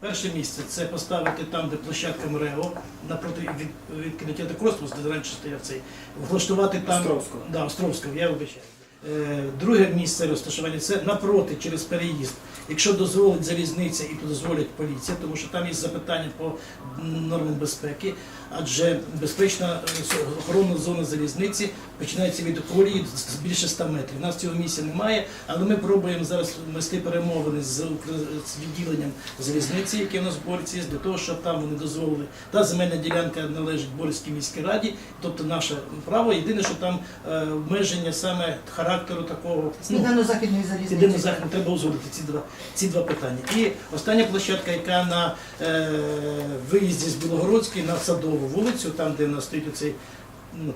перше місце це поставити там, де площадка МРЕО, напроти від, від кінотеатру Космос, де раніше стояв цей, влаштувати там Островського. Да, Островського, я вибачаю. Е, Друге місце розташування це напроти через переїзд. Якщо дозволить залізниця і дозволить поліція, тому що там є запитання по нормам безпеки, адже безпечна е, охоронна зона залізниці починається від колії з більше 100 метрів. У нас цього місця немає, але ми пробуємо зараз вести перемовини з, відділенням залізниці, яке у нас в Борці, для того, щоб там вони дозволили. Та земельна ділянка належить Борській міській раді, тобто наше право. Єдине, що там е, обмеження саме характеру такого. ну, Південно-західної залізниці. Єдине захід треба узгодити ці два ці два питання. І остання площадка, яка на е, виїзді з Білогородської на Садову вулицю, там де в нас стоїть оцей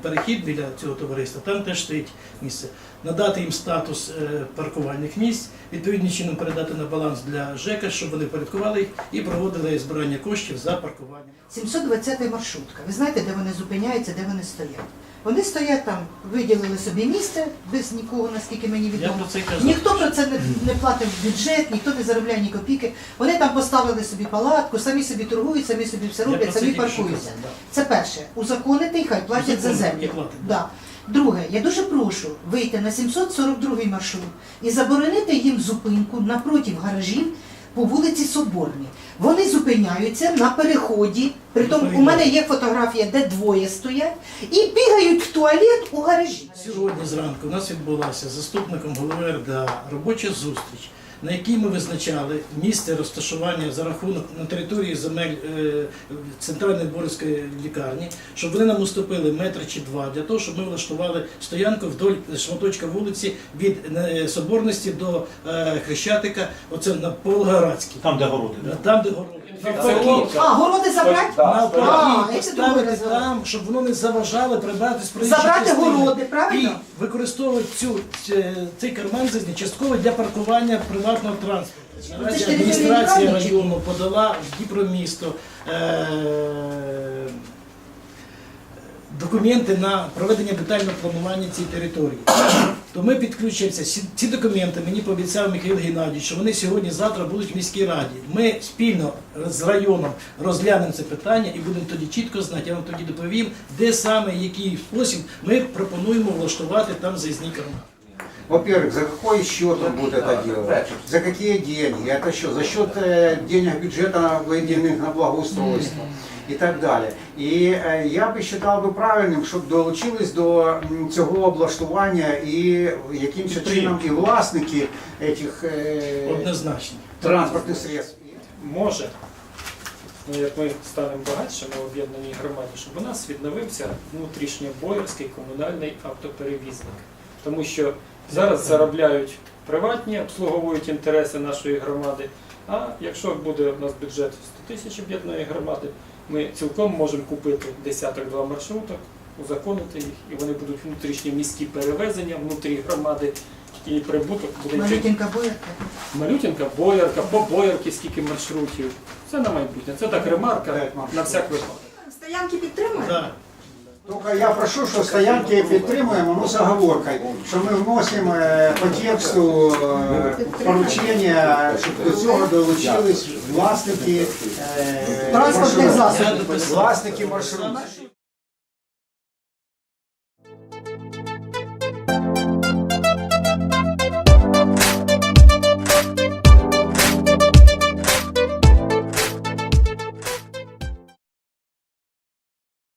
перехід біля цього товариства, там теж стоїть місце. Надати їм статус е, паркувальних місць, відповідним чином передати на баланс для ЖЕКа, щоб вони порядкували їх і проводили збирання коштів за паркування. 720 маршрутка. Ви знаєте, де вони зупиняються, де вони стоять? Вони стоять там, виділили собі місце без нікого, наскільки мені Я про це кажу. Ніхто про це не, не платив в бюджет, ніхто не заробляє ні копійки. Вони там поставили собі палатку, самі собі торгують, самі собі все роблять, самі паркуються. Це перше. Узаконити і хай платять за Узаконити землю. Да. Друге, я дуже прошу вийти на 742 маршрут і заборонити їм зупинку напротив гаражів по вулиці Соборній. Вони зупиняються на переході. Притом у мене є фотографія, де двоє стоять, і бігають в туалет у гаражі. Сьогодні зранку у нас відбулася заступником голови РДА робоча зустріч, на якій ми визначали місце розташування за рахунок на території земель е, центральної Борської лікарні, щоб вони нам уступили метр чи два для того, щоб ми влаштували стоянку вдоль шматочка вулиці від е, Соборності до е, Хрещатика, оце на Полгорадській. Там, де городи. Там, де городи. А, городи забрати? Там, щоб воно не заважало прибрати з Забрати частини. городи, правильно? І використовувати цю, цей карман частково для паркування приватного транспорту. Наразі адміністрація району подала в Дніпромісто е, документи на проведення детального планування цієї території. То ми підключимося. Ці- Ці документи мені пообіцяв Михайло Геннадійович, що вони сьогодні-завтра будуть в міській раді. Ми спільно з районом розглянемо це питання і будемо тоді чітко знати. Я вам тоді доповім, де саме, який спосіб ми пропонуємо влаштувати там заїзні кармани. Во-первых, за какой счет он будет это делать? За какие деньги? Это что, за счет э, денег бюджета, выделенных на благоустройство і так далі. І е, я би вважав би правильним, щоб долучились до м, цього облаштування і яким ще чином і власники цих е, Однозначно. транспортних средств. може, ну як ми станемо багатшими в об'єднаній громаді, щоб у нас відновився внутрішньобоярський комунальний автоперевізник. Тому що зараз заробляють приватні, обслуговують інтереси нашої громади. А якщо буде у нас бюджет 100 тисяч об'єднаної громади, ми цілком можемо купити десяток-два маршруток, узаконити їх, і вони будуть внутрішні міські перевезення внутрі громади, і прибуток буде Малютенька боярка. Малютинка, боярка, по боярки скільки маршрутів. Це на майбутнє. Це так ремарка на всяк випадок. Стоянки підтримують? Да. Только я прошу, що стоянки підтримуємо, ну з оговоркою, що ми вносимо е, по тексту е, поручення, щоб до цього долучились власники е, Транспортних засобів. Власники маршрутів.